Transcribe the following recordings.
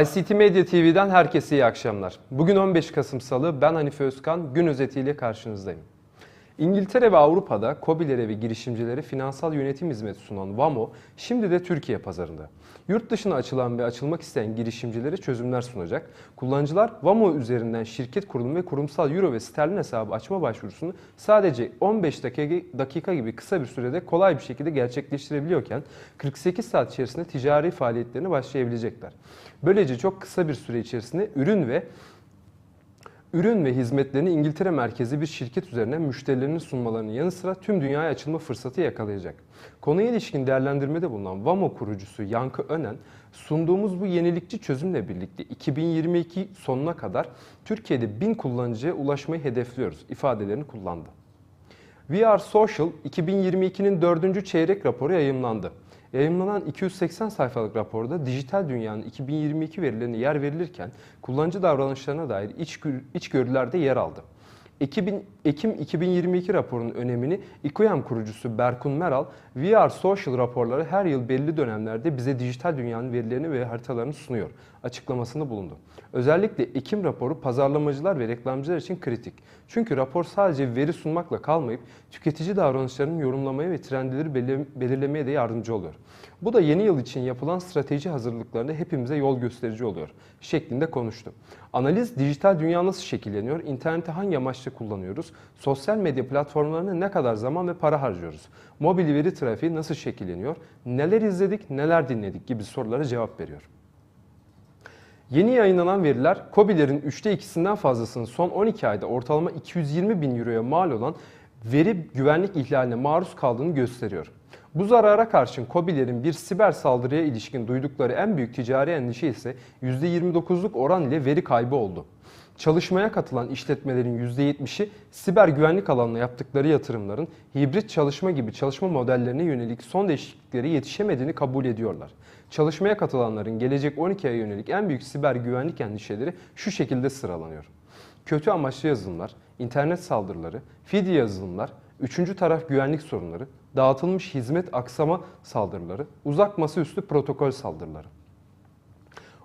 ICT Medya TV'den herkese iyi akşamlar. Bugün 15 Kasım Salı, ben Hanife Özkan, gün özetiyle karşınızdayım. İngiltere ve Avrupa'da KOBİ'lere ve girişimcilere finansal yönetim hizmeti sunan Vamo, şimdi de Türkiye pazarında. Yurt dışına açılan ve açılmak isteyen girişimcilere çözümler sunacak. Kullanıcılar Vamo üzerinden şirket kurulumu ve kurumsal euro ve sterlin hesabı açma başvurusunu sadece 15 dakika, dakika gibi kısa bir sürede kolay bir şekilde gerçekleştirebiliyorken 48 saat içerisinde ticari faaliyetlerine başlayabilecekler. Böylece çok kısa bir süre içerisinde ürün ve ürün ve hizmetlerini İngiltere merkezi bir şirket üzerine müşterilerinin sunmalarının yanı sıra tüm dünyaya açılma fırsatı yakalayacak. Konuya ilişkin değerlendirmede bulunan Vamo kurucusu Yankı Önen, sunduğumuz bu yenilikçi çözümle birlikte 2022 sonuna kadar Türkiye'de 1000 kullanıcıya ulaşmayı hedefliyoruz ifadelerini kullandı. We Are Social 2022'nin 4. çeyrek raporu yayımlandı. Yayınlanan 280 sayfalık raporda dijital dünyanın 2022 verilerine yer verilirken kullanıcı davranışlarına dair içgör- içgörüler de yer aldı. Ekim, Ekim 2022 raporunun önemini İKOYAM kurucusu Berkun Meral, We Are Social raporları her yıl belli dönemlerde bize dijital dünyanın verilerini ve haritalarını sunuyor açıklamasında bulundu. Özellikle Ekim raporu pazarlamacılar ve reklamcılar için kritik. Çünkü rapor sadece veri sunmakla kalmayıp tüketici davranışlarını yorumlamaya ve trendleri belir- belirlemeye de yardımcı oluyor. Bu da yeni yıl için yapılan strateji hazırlıklarında hepimize yol gösterici oluyor şeklinde konuştu. Analiz dijital dünya nasıl şekilleniyor, interneti hangi amaçla kullanıyoruz, sosyal medya platformlarına ne kadar zaman ve para harcıyoruz, mobil veri trafiği nasıl şekilleniyor, neler izledik, neler dinledik gibi sorulara cevap veriyor. Yeni yayınlanan veriler KOBİ'lerin üçte ikisinden fazlasının son 12 ayda ortalama 220 bin euroya mal olan veri güvenlik ihlaline maruz kaldığını gösteriyor. Bu zarara karşın KOBİ'lerin bir siber saldırıya ilişkin duydukları en büyük ticari endişe ise %29'luk oran ile veri kaybı oldu. Çalışmaya katılan işletmelerin %70'i siber güvenlik alanına yaptıkları yatırımların hibrit çalışma gibi çalışma modellerine yönelik son değişikliklere yetişemediğini kabul ediyorlar. Çalışmaya katılanların gelecek 12 aya yönelik en büyük siber güvenlik endişeleri şu şekilde sıralanıyor. Kötü amaçlı yazılımlar, internet saldırıları, fidye yazılımlar, üçüncü taraf güvenlik sorunları, dağıtılmış hizmet aksama saldırıları, uzak masaüstü protokol saldırıları.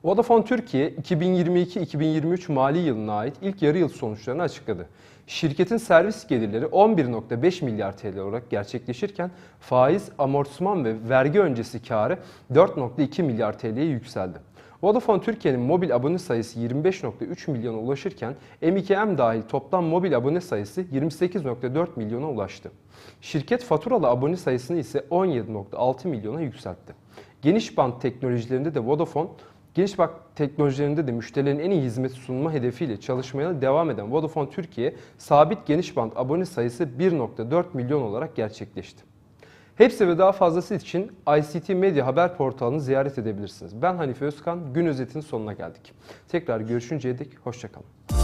Vodafone Türkiye 2022-2023 mali yılına ait ilk yarı yıl sonuçlarını açıkladı. Şirketin servis gelirleri 11.5 milyar TL olarak gerçekleşirken faiz, amortisman ve vergi öncesi karı 4.2 milyar TL'ye yükseldi. Vodafone Türkiye'nin mobil abone sayısı 25.3 milyona ulaşırken M2M dahil toplam mobil abone sayısı 28.4 milyona ulaştı. Şirket faturalı abone sayısını ise 17.6 milyona yükseltti. Geniş band teknolojilerinde de Vodafone Geniş bak teknolojilerinde de müşterilerin en iyi hizmet sunma hedefiyle çalışmaya devam eden Vodafone Türkiye sabit geniş band abone sayısı 1.4 milyon olarak gerçekleşti. Hepsi ve daha fazlası için ICT Medya haber portalını ziyaret edebilirsiniz. Ben Hanife Özkan, gün özetinin sonuna geldik. Tekrar görüşünceye dek hoşçakalın.